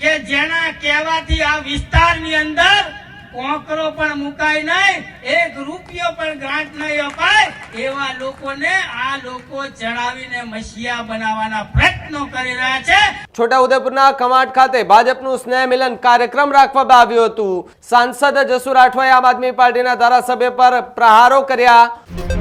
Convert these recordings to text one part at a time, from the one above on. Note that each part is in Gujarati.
કે જેના કહેવાથી આ વિસ્તારની અંદર કોકરો પણ મુકાય નહીં, એક રૂપિયો પણ ગ્રાન્ટ નહીં અપાય, એવા લોકોને આ લોકો ચડાવીને મસીયા બનાવવાના પ્રયત્નો કરી રહ્યા છે. છોટાઉદેપુરના કમાટ ખાતે ભાજપનું સ્નેહ મિલન કાર્યક્રમ રાખવામાં આવ્યું હતું. સાંસદ જસુ રાઠવાએ આમ આદમી પાર્ટીના ધારાસભ્ય પર પ્રહારો કર્યા.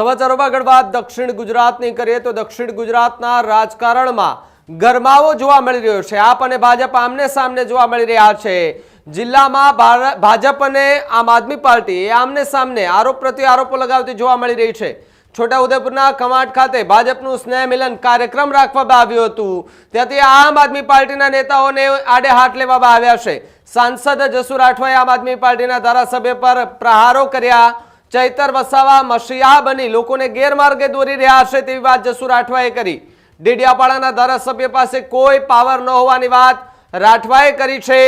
સમાચારોમાં આગળ વાત. દક્ષિણ ગુજરાતની કરીએ તો દક્ષિણ ગુજરાતના રાજકારણમાં ગરમાવો જોવા મળી રહ્યો છે. આપ અને ભાજપ આમને સામને જોવા મળી રહ્યા છે. જિલ્લામાં ભાજપ અને આમ આદમી પાર્ટી આમને સામને આરોપ પ્રત્યે આરોપો લગાવતી જોવા મળી રહી છે. છોટાઉદેપુરના કમાટ ખાતે ભાજપનું સ્નેહ મિલન કાર્યક્રમ રાખવામાં આવ્યું હતું. ત્યાંથી આમ આદમી પાર્ટીના નેતાઓને આડે હાથ લેવામાં આવ્યા છે. સાંસદ જસુ રાઠવાએ આમ આદમી પાર્ટીના ધારાસભ્ય પર પ્રહારો કર્યા. ચૈતર વસાવા મશિયા બની લોકોને ગેરમાર્ગે દોરી રહ્યા છે તેવી વાત જસુ રાઠવાએ કરી. ડેડિયાપાડાના ધારાસભ્ય પાસે કોઈ પાવર ન હોવાની વાત રાઠવાએ કરી છે.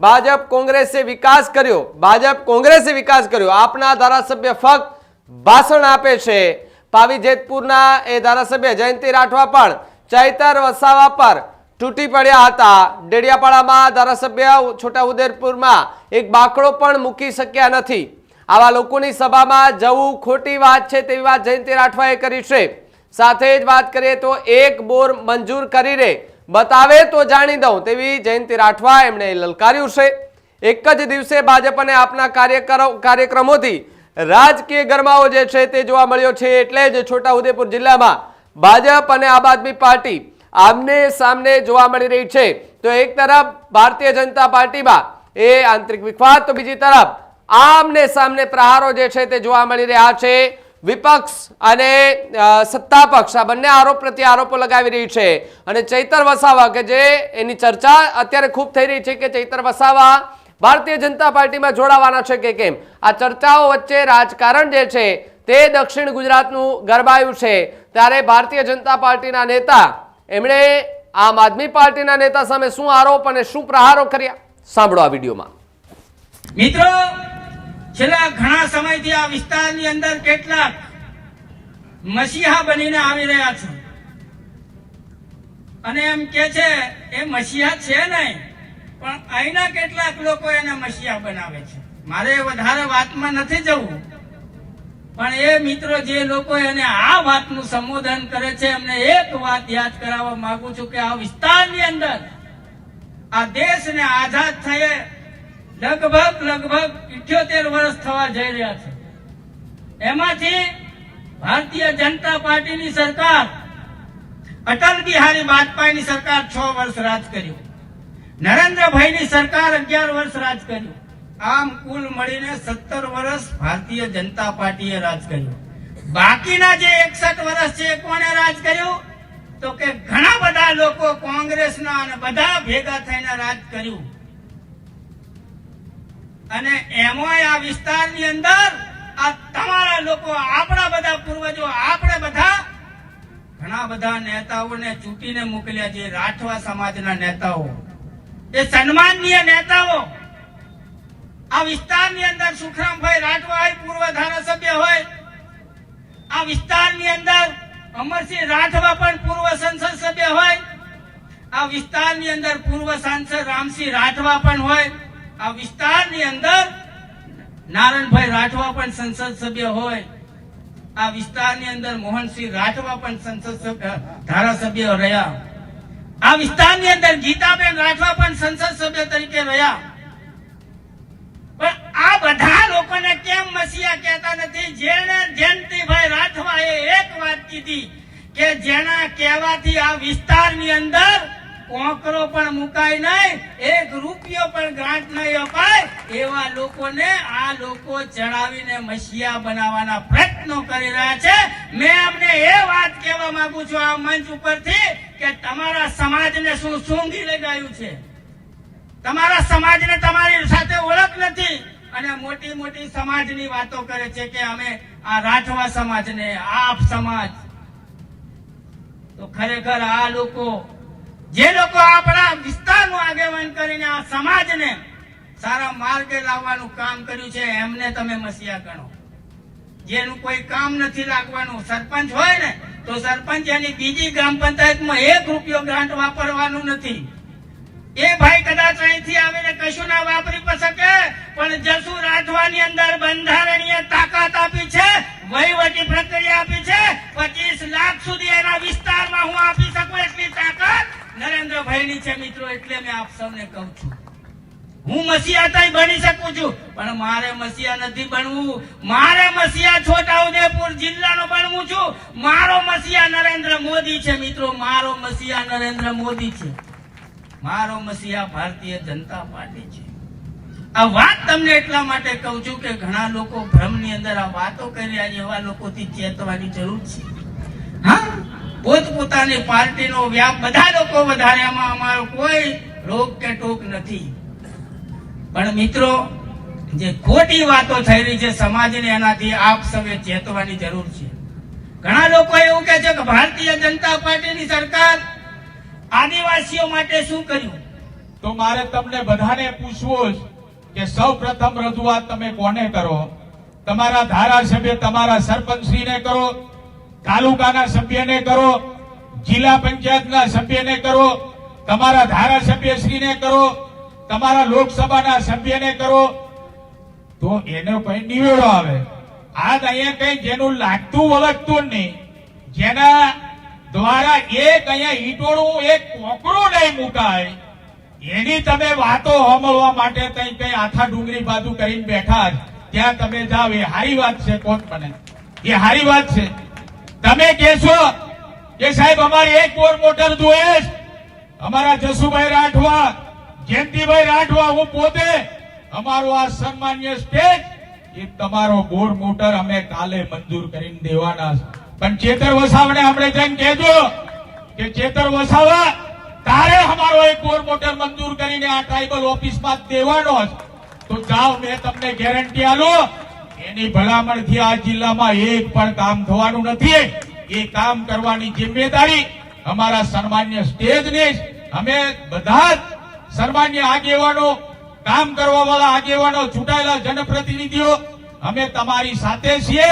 ભાજપ કોંગ્રેસે વિકાસ કર્યો. ભાજપ કોંગ્રેસે વિકાસ કર્યો. આપના ધારાસભ્ય ફક્ત ભાષણ આપે છે. પાવી જેતપુરના એ ધારાસભ્ય જયંતિ રાઠવા પણ ચૈતર વસાવા પર તૂટી પડ્યા હતા. ડેડિયાપાડામાં ધારાસભ્ય છોટાઉદેપુરમાં એક બાકડો પણ મૂકી શક્યા નથી. આવા લોકોની સભામાં જવું ખોટી વાત છે તેવી વાત જયંતિ રાઠવાએ કરી છે. સાથે જ વાત કરીએ તો એક બોર મંજૂર કરીને બતાવે તો જાણી દઉં તેવી જયંતિ રાઠવા એમણે લલકાર્યું છે. એક જ દિવસે ભાજપ અને આપના કાર્યકરો કાર્યક્રમોથી રાજકીય ગરમાવો જે છે તે જોવા મળ્યો છે એટલે જ છોટાઉદેપુર જિલ્લામાં ભાજપ અને આમ આદમી પાર્ટી આમને સામને જોવા મળી રહી છે. તો એક તરફ ભારતીય જનતા પાર્ટીમાં એ આંતરિક વિખવાદ, તો બીજી તરફ આમને સામને પ્રહારો જે છે તે જોવા મળી રહ્યા છે. વિપક્ષ અને સત્તા પક્ષ આ બંને આરોપ પ્રત્યે આરોપો લગાવી રહી છે. અને ચૈતર વસાવા કે જે એની ચર્ચા અત્યારે ખૂબ થઈ રહી છે કે ચૈતર વસાવા ભારતીય જનતા પાર્ટીમાં જોડાવાના છે કે કેમ? આ ચર્ચાઓ વચ્ચે રાજકારણ જે છે તે દક્ષિણ ગુજરાતનું ગરબાયું છે. ત્યારે ભારતીય જનતા પાર્ટીના નેતા, એમણે આમ આદમી પાર્ટીના નેતા સામે શું આરોપ અને શું પ્રહારો કર્યા? સાંભળો આ વિડીયોમાં. મિત્રો છેલ્લા ઘણા સમયથી આ વિસ્તારની અંદર કેટલાક મસીહા બનીને આવી રહ્યા છે. અને એમ કે છે, એ મસીહા છે નહીં, પણ અહીંના કેટલાક લોકો એને મસીહા બનાવે છે. મારે વધારે વાતમાં નથી જવું, પણ એ મિત્રો જે લોકો એને આ વાતનું સંબોધન કરે છે, એમને એક વાત યાદ કરાવવા માંગુ છું કે આ વિસ્તારની અંદર આ દેશને આઝાદ થયે લગભગ લગભગ ઇઠ્યોતેર વર્ષ થવા જઈ રહ્યા છે. એમાંથી ભારતીય જનતા પાર્ટીની સરકાર, અટલ બિહારી વાજપેયીની સરકાર છ વર્ષ રાજ કર્યું. નરેન્દ્રભાઈની સરકાર અગિયાર વર્ષ રાજ કર્યું. આમ કુલ મળીને સત્તર વર્ષ ભારતીય જનતા પાર્ટીએ રાજ કર્યું. બાકીના જે એકસઠ વર્ષ છે કોને રાજ કર્યું? તો કે ઘણા બધા લોકો કોંગ્રેસના અને બધા ભેગા થઈને રાજ કર્યું. અને એમાંય આ વિસ્તારની અંદર આ તમારા લોકો, આપણા બધા પૂર્વજો, આપણે બધા ઘણા બધા નેતાઓને ચૂંટીને મોકલ્યા છે, રાઠવા સમાજના નેતાઓ. એ સન્માનનીય નેતાઓ, આ વિસ્તારની અંદર સુખરામભાઈ રાઠવા પૂર્વ ધારાસભ્ય હોય, આ વિસ્તારની અંદર અમરસિંહ રાઠવા પણ પૂર્વ સંસદ સભ્ય હોય, આ વિસ્તારની અંદર પૂર્વ સાંસદ રામસિંહ રાઠવા પણ હોય આ વિસ્તારની અંદર નારણભાઈ રાઠવા પણ સંસદ સભ્ય હોય. આ વિસ્તારની અંદર મોહનસિંહ રાઠવા પણ સંસદ સભ્ય, ધારાસભ્ય રહ્યા. આ વિસ્તારની અંદર ગીતાબેન રાઠવા પણ સંસદ સભ્ય તરીકે રહ્યા. પણ આ બધા લોકોને કેમ મસીહા કહેતા નથી? જેને જયંતિભાઈ એ એક વાત કીધી કે જેના કહેવાથી આ વિસ્તારની અંદર કોકરો પણ મુકાય નહીં, એક રૂપિયો પણ ગ્રાન્ટ નહીં અપાય. એવા લોકોને આ લોકો ચડાવીને મસીહા બનાવવાના પ્રયત્નો કરી રહ્યા છે. મેં અમને એ વાત કહેવા માંગુ છું આ મંચ ઉપરથી કે તમારા સમાજને શું સૂંઘી લગાયું છે? તમારા સમાજને તમારી સાથે ઓળખ નથી. અને મોટી મોટી સમાજની વાતો કરે છે કે અમે આ રાઠવા સમાજને, આપ સમાજ. તો ખરેખર આ લોકો જે લોકો આપણા વિસ્તારનું આગેવાન કરીને આ સમાજને સારા માર્ગે લાવવાનું કામ કર્યું છે, એમને તમે મસીહા ગણો. જેનું કોઈ કામ નથી લાગવાનું, સરપંચ હોય ને, તો સરપંચ એની બીજી ગ્રામ પંચાયતમાં એક રૂપિયો ગ્રાન્ટ વાપરવાનું નથી. એ ભાઈ કદાચ અહીંથી આવીને કશું ના વાપરી શકે, પણ જસુ રાઠવાની અંદર બંધારણીય તાકાત મેં આપ સૌને કહું છું. હું મસીહા તાઈ બની શકું છું, પણ મારે મસીહા નથી બનવું. મારે મસીહા છોટાઉદેપુર જિલ્લાનો બનવું છું. મારો મસીહા નરેન્દ્ર મોદી છે, મિત્રો. મારો મસીહા નરેન્દ્ર મોદી છે. મારો મસીહા ભારતીય જનતા પાર્ટી છે. આ વાત તમને એટલા માટે કહું છું કે ઘણા લોકો ભ્રમની અંદર આ વાતો કરી રહ્યા છે, એવા લોકોથી ચેતવાની જરૂર છે. હા? પોતપોતાની પાર્ટીનો વ્યાપ બધા લોકો વધારે એમાં અમારો કોઈ રોક કે ટોક નથી. પણ મિત્રો, જે ખોટી વાતો થઈ રહી છે સમાજને એનાથી આપ સૌએ ચેતવાની જરૂર છે. ઘણા લોકો એવું કહે છે કે ભારતીય જનતા પાર્ટીની સરકાર આદિવાસીઓ માટે શું કર્યું? તો મારે તમને બધાને પૂછવું કે સૌ પ્રથમ રજૂઆત તમે કોને કરો? તમારા ધારાસભ્ય તમારા સરપંચશ્રીને કરો, તાલુકાના સભ્યને કરો, જિલ્લા પંચાયતના સભ્યને કરો તમારા ધારાસભ્યશ્રીને કરો, તમારા લોકસભાના સભ્યને કરો, તો એનો કઈ નિવેડો આવે. આજ અહીંયા કઈ જેનું લાગતું વળગતું નહીં. જેના દ્વારા એક અહીંયા ઈટોળું, એક કોકરો નહીં મુકાય. એની તમે વાતો સાંભળવા માટે તઈ કઈ આથા ડુંગરી બાજુ કરીને બેઠા. ત્યાં તમે જાઓ, એ હારી વાત છે કોણ બને? એ હારી વાત છે. તમે કહેશો કે સાહેબ, અમારે એક બોર મોટર જોઈએ. અમારા જસુભાઈ રાઠવા, જયંતિભાઈ રાઠવા, હું પોતે અમારો આ સન્માન્ય સ્ટેજ એ તમારો બોર મોટર અમે કાલે મંજૂર કરીને દેવાના. પણ ચેતર વસાવાને આપણે જઈને કહેજો કે ચેતર વસાવા, તારે અમારો એક બોર મોટર મંજૂર કરીને આ ટ્રાઇબલ ઓફિસમાં દેવાનો છે તો જાઓ, મેં તમને ગેરંટી આલો એની ભલામણથી આ જિલ્લામાં એક પણ કામ થવાનું નથી એ કામ કરવાની જિમ્મેદારી અમારા સન્માન્ય સ્ટેજને જ. અમે બધા જ સન્માન્ય આગેવાનો, કામ કરવા વાળા આગેવાનો, ચૂંટાયેલા જનપ્રતિનિધિઓ, અમે તમારી સાથે છીએ